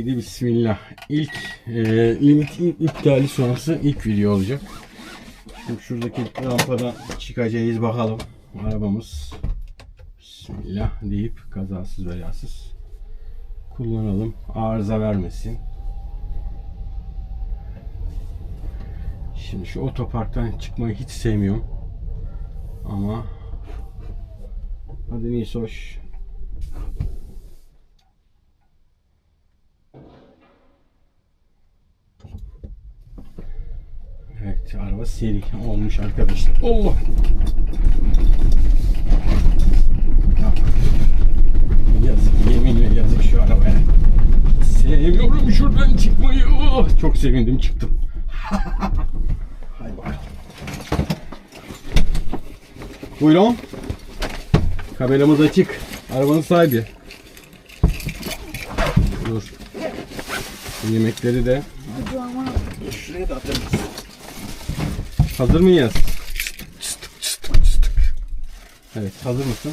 Haydi bismillah. İlk e, limit iptali sonrası ilk video olacak. Şimdi şuradaki rampadan çıkacağız bakalım. Arabamız Bismillah deyip kazasız belasız kullanalım. Arıza vermesin. Şimdi şu otoparktan çıkmayı hiç sevmiyorum. Ama hadi neyse hoş. Evet araba seri olmuş arkadaşlar. Allah! Yazık yeminle yazık şu arabaya. Sevmiyorum şuradan çıkmayı. Oh, çok sevindim çıktım. Bakalım. Buyurun. Kameramız açık. Arabanın sahibi. Dur. Yemekleri de şuraya da atarız. Hazır mıyız? Evet, hazır mısın?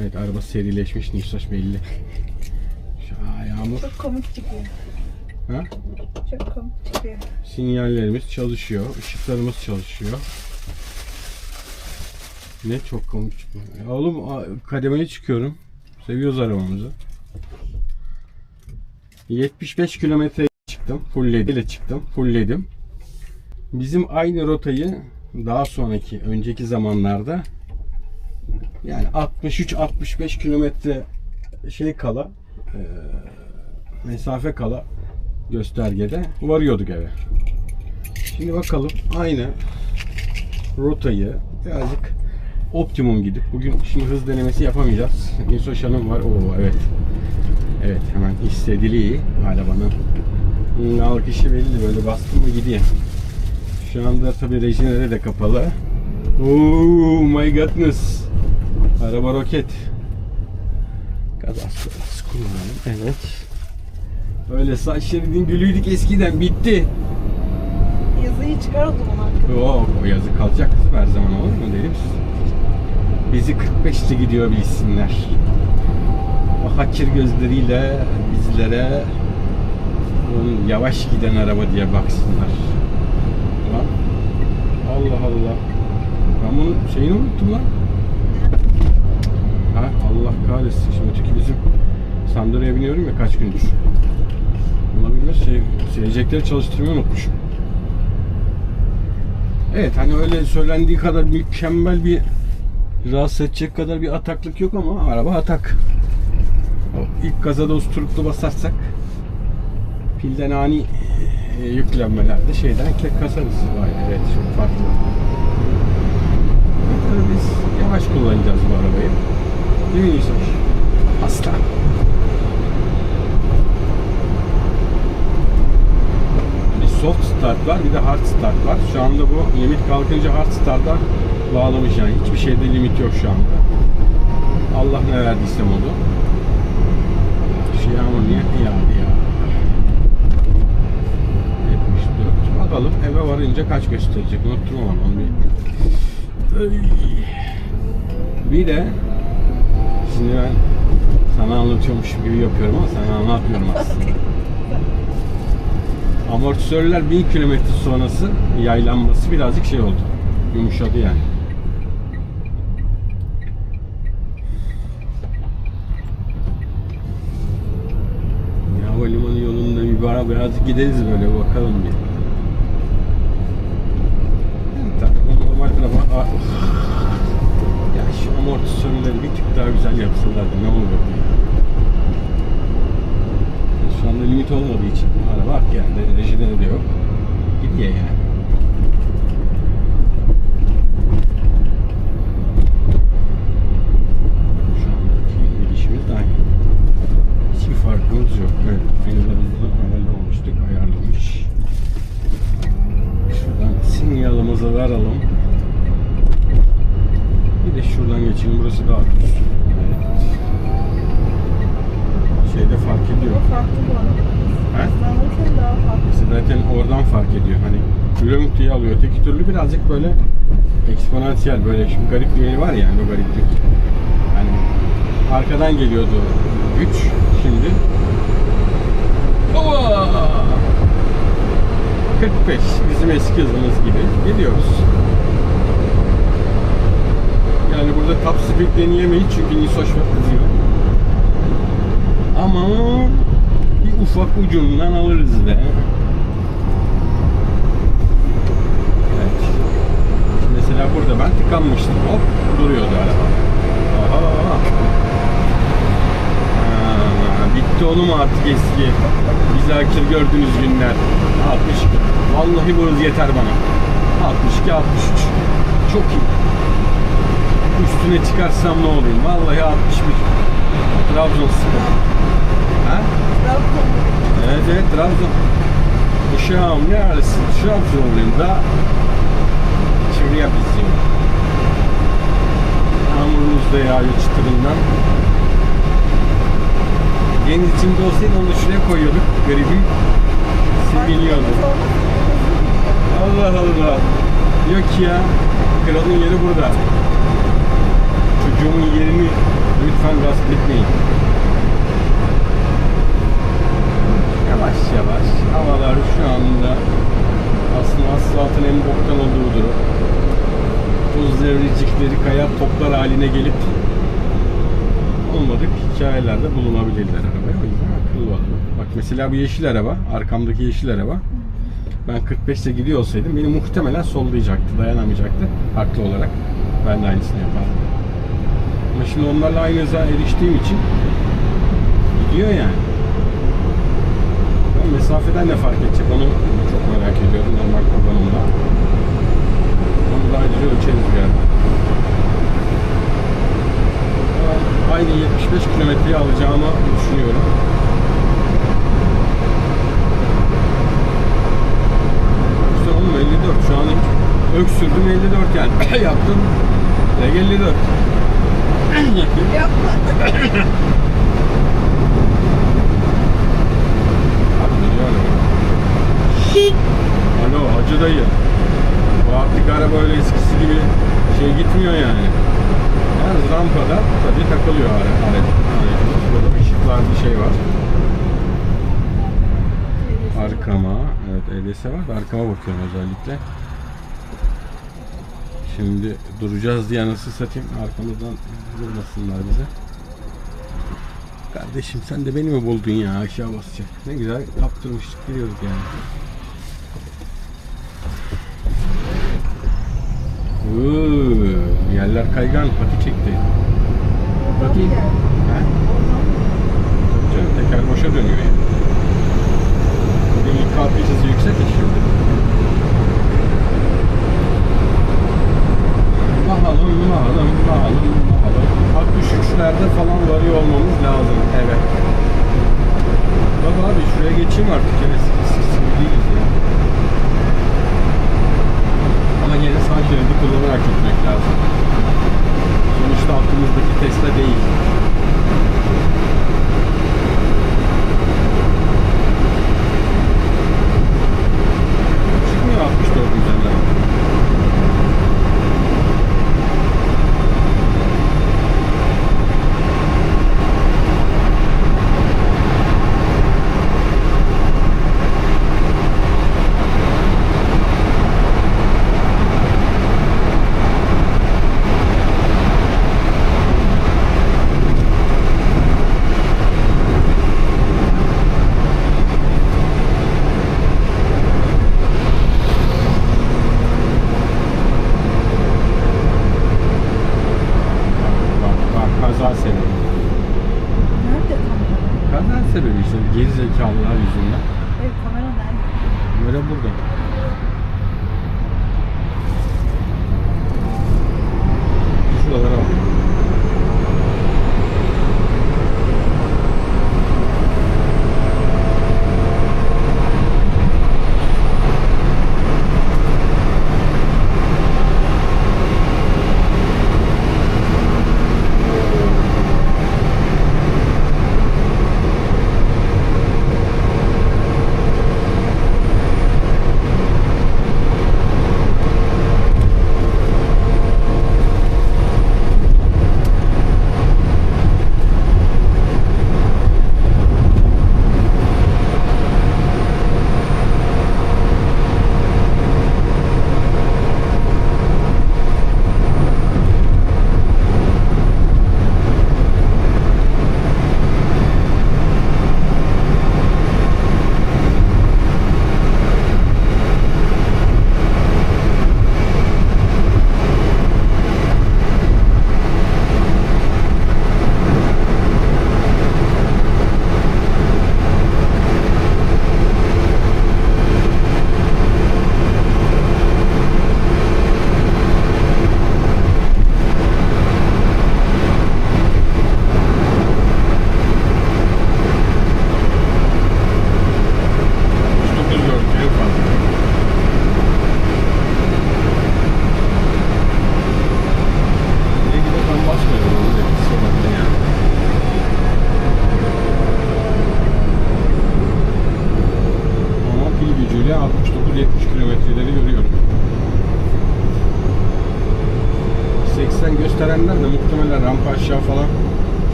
Evet, araba serileşmiş, Nisoş belli. Şu ayağımız, Çok komik çıkıyor. ha? Çok komik çıkıyor. Sinyallerimiz çalışıyor, ışıklarımız çalışıyor. Ne çok komik çıkıyor. Ya oğlum a- kademeli çıkıyorum. Seviyoruz arabamızı. 75 kilometre çıktım. Fullledim. çıktım. Fullledim. Bizim aynı rotayı daha sonraki önceki zamanlarda yani 63-65 kilometre şey kala e, mesafe kala göstergede varıyorduk eve. Şimdi bakalım aynı rotayı birazcık optimum gidip bugün şimdi hız denemesi yapamayacağız. Nisoş Hanım var. Oo evet. Evet hemen hissediliği arabanın hmm, alkışı belli böyle bastım mı gidiyor. Şu anda tabi rejinere de kapalı. Oh my godness. Araba roket. Gaz asfaltı kullanalım. Evet. Öyle saç şeridin gülüydük eskiden bitti. Yazıyı çıkar o zaman arkada. Yok o yazı kalacak kızım her zaman olur mu derim. Bizi 45'li gidiyor bilsinler. O hakir gözleriyle bizlere yavaş giden araba diye baksınlar. Allah Allah. Ben bunun şeyini unuttum lan. Ha Allah kahretsin. Şimdi öteki bizim Sandro'ya biniyorum ya kaç gündür. Ona bilmez şey, seyircileri çalıştırmayı unutmuşum. Evet hani öyle söylendiği kadar mükemmel bir rahatsız edecek kadar bir ataklık yok ama araba atak. İlk gaza da usturuplu basarsak pilden ani e, yüklenmelerde şeyden kek kasarız. Vay evet çok farklı. Tabii biz yavaş kullanacağız bu arabayı. Değil mi Nisoş? Hasta. Bir soft start var bir de hard start var. Şu anda bu limit kalkınca hard start'a bağlamış yani. Hiçbir şeyde limit yok şu anda. Allah ne verdiyse modu. Şu yağmur niye yağdı ya? Bakalım eve varınca kaç gösterecek. Unuttum onu bir. Bir de şimdi ben sana anlatıyormuş gibi yapıyorum ama sana anlatmıyorum aslında. Amortisörler 1000 kilometre sonrası yaylanması birazcık şey oldu. Yumuşadı yani. Ya havalimanı yolunda bir bara birazcık gideriz böyle bakalım bir. Yani tabii normal araba Aa, ya şu amortisörleri bir tık daha güzel yapsalardı ne olur diye. Şu anda limit olmadığı için araba hak yani rejide de yok. Gidiyor yani. Diye alıyor. Teki türlü birazcık böyle eksponansiyel böyle şimdi garip bir yeri var ya o gariplik. Hani Arkadan geliyordu güç. Şimdi. Ova! 45 bizim eski hızımız gibi gidiyoruz. Yani burada top speed deneyemeyiz çünkü Nisoş kızıyor. Ama bir ufak ucundan alırız be. Evet. Mesela burada ben tıkanmıştım. Hop duruyordu araba. Aha. Ha, bitti oğlum artık eski. Bizakir gördüğünüz günler. 62. Vallahi bu hız yeter bana. 62 63. Çok iyi. Üstüne çıkarsam ne olayım? Vallahi 61. Trabzonspor. Ha? Trabzon. Evet evet Trabzon. Uşağım neresi? Trabzonluyum da Çırıya bizim. Yağmurumuz da yağıyor çıtırından. Deniz içinde olsaydı onu şuraya koyuyorduk. Garibim. Seviliyordu. Allah Allah. Yok ya. Kralın yeri burada. Çocuğumun yerini lütfen gasp etmeyin. Yavaş yavaş. Havalar şu anda aslında asfaltın en boktan olduğu durum. Buz devricikleri kaya toplar haline gelip olmadık hikayelerde bulunabilirler arabaya. O yüzden akıllı olalım. Bak mesela bu yeşil araba, arkamdaki yeşil araba. Ben 45'te gidiyor olsaydım beni muhtemelen sollayacaktı, dayanamayacaktı haklı olarak. Ben de aynısını yapardım. Ama şimdi onlarla aynı hıza eriştiğim için gidiyor yani. Ben mesafeden ne fark edecek onu çok merak ediyorum normal kullanımda. Onu da ayrıca ölçeriz yani. Aynı 75 kilometreyi alacağımı düşünüyorum. İşte oğlum 54 şu an hiç öksürdüm 54 yani yaptım. Leg 54. Yapma. Abi geliyor Hacı dayı. Bu artık araba öyle eskisi gibi şey gitmiyor yani. Yalnız rampada tabii takılıyor ara- aracı. aracımız. Burada ışıklar bir şey var. Arkama. Evet EDS var arkama bakıyorum özellikle. Şimdi duracağız diye nasıl satayım arkamızdan vurmasınlar bize. Kardeşim sen de beni mi buldun ya aşağı basacak. Ne güzel kaptırmıştık gidiyorduk yani. Yerler kaygan pati çekti. Pati. Ha? Canım teker boşa dönüyor yani. De ilk kalkış hızı yüksek ya şimdi. Bakalım, bakalım, bakalım, bakalım. 63'lerde falan varıyor olmamız lazım. Evet. Bak abi şuraya geçeyim artık. Eskisi gibi değiliz ya. Ama yine sağ şeridi kullanarak gitmek lazım.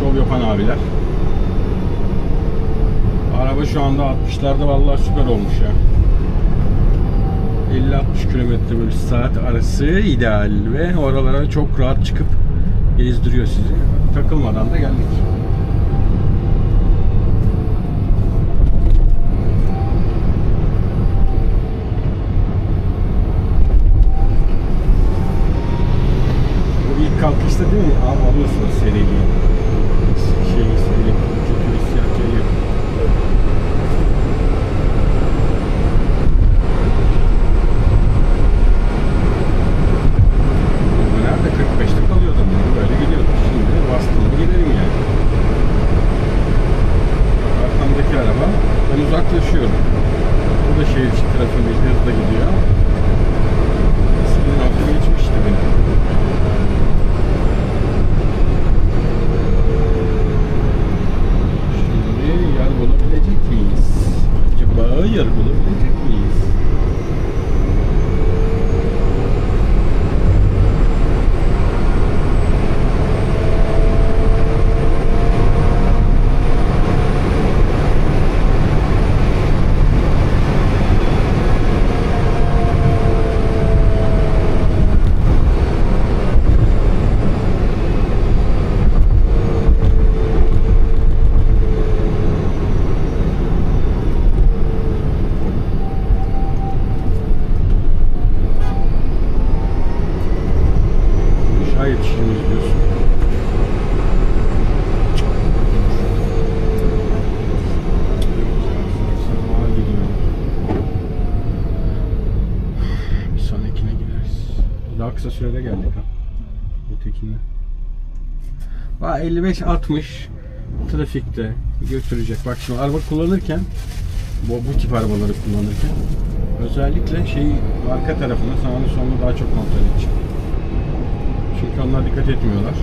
Şov yapan abiler. Araba şu anda 60'larda vallahi süper olmuş ya. 50-60 kilometre bölü saat arası ideal ve oralara çok rahat çıkıp gezdiriyor sizi. Takılmadan da geldik. Bu ilk kalkışta değil mi? Alıyorsunuz seriliği. Şey, seri, kötü hissiyat geliyor. Bu nerede 45'te kalıyordum yani böyle gidiyordum. Şimdi bastım mı giderim yani. Bak arkamdaki araba ben uzaklaşıyorum. Bu da şehir içi trafiğinde hızla gidiyor. Eskiden altı geçmişti beni. Şimdi yer bulabilecek miyiz? Acaba yer bulabilecek miyiz? Uşağa yetişiriz diyorsun. Sabaha gidiyor. Bir sonrakine gideriz. Daha kısa sürede geldik ha. Ötekinde. Va 55-60 trafikte götürecek. Bak şimdi araba kullanırken bu, bu tip arabaları kullanırken özellikle şeyi arka tarafını sağını solunu daha çok kontrol edecek. Çünkü onlar dikkat etmiyorlar.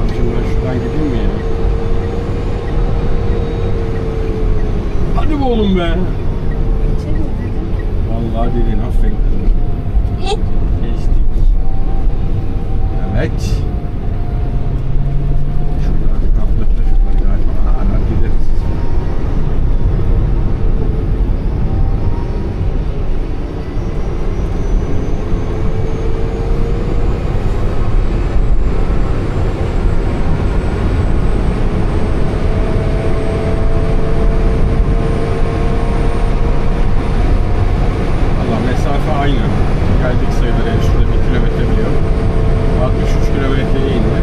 Abicim ben şuradan gideyim mi ya? Hadi be oğlum be. Vallahi dedin aferin. Geçtik. Evet. Şurada kaplı trafik var galiba. Hala gideriz. Allah mesafe aynı. Geldik sayılır yani şurada bir kilometre biliyor. 63 kilometreye indi.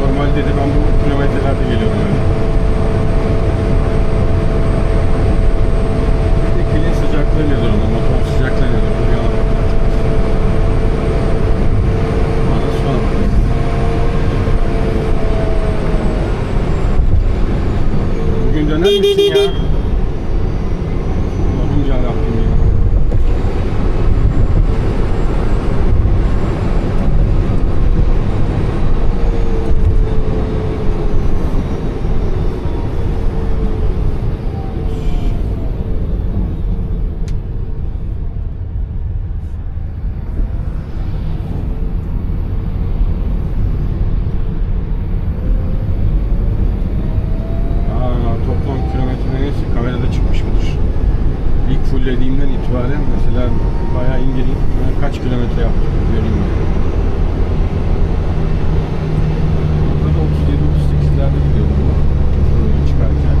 Normalde de ben bu kilometrelerde geliyorum öyle. Bir de pilin sıcaklığı nedir onun? Motor sıcaklığı nedir? Bu yana bakmak lazım. Bana sonra bakarız. Bugün İlk fulllediğimden itibaren mesela bayağı inceleyip kaç kilometre yaptık göreyim. Burada da 37-38'lerde gidiyordum ben buraya çıkarken.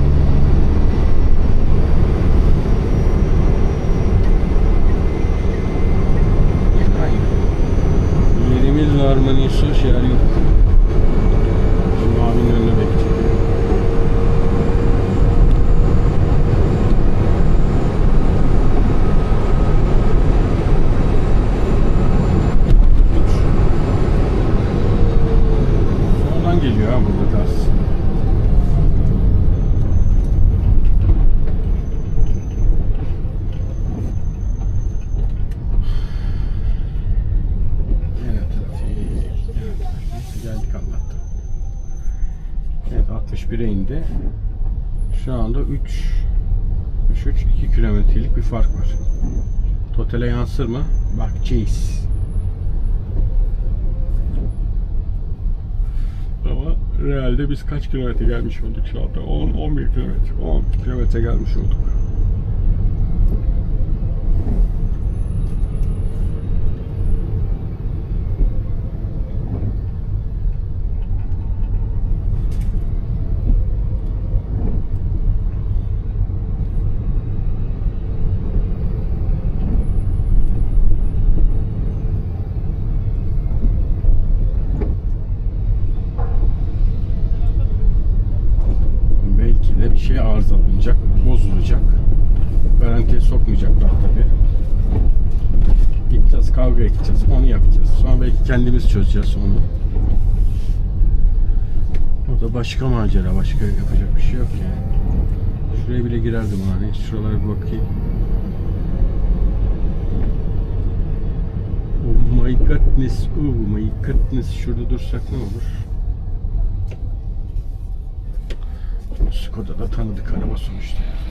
Aynı. Yerimiz var mı Nisos yer yok. Şimdi abinin önüne bekleyeceğim. Sonradan geliyor ha burada gaz. Yine trafik. Yine trafik. Neyse geldik Allah'tan. Evet 61'e indi. Şu anda 3 63. 2 kilometrelik bir fark var. Totale yansır mı? Bakacağız. Ama realde biz kaç kilometre gelmiş olduk şu anda? 10, 11 kilometre. 10 kilometre gelmiş olduk. Belki de bir şey arızalanacak, bozulacak. Garantiye sokmayacaklar tabi. Gideceğiz, kavga edeceğiz, onu yapacağız. Sonra belki kendimiz çözeceğiz onu. O da başka macera, başka yapacak bir şey yok yani. Şuraya bile girerdim hani, şuralara bir bakayım. Oh my goodness, oh my goodness. Şurada dursak ne olur? Skoda'da tanıdık araba sonuçta. ya.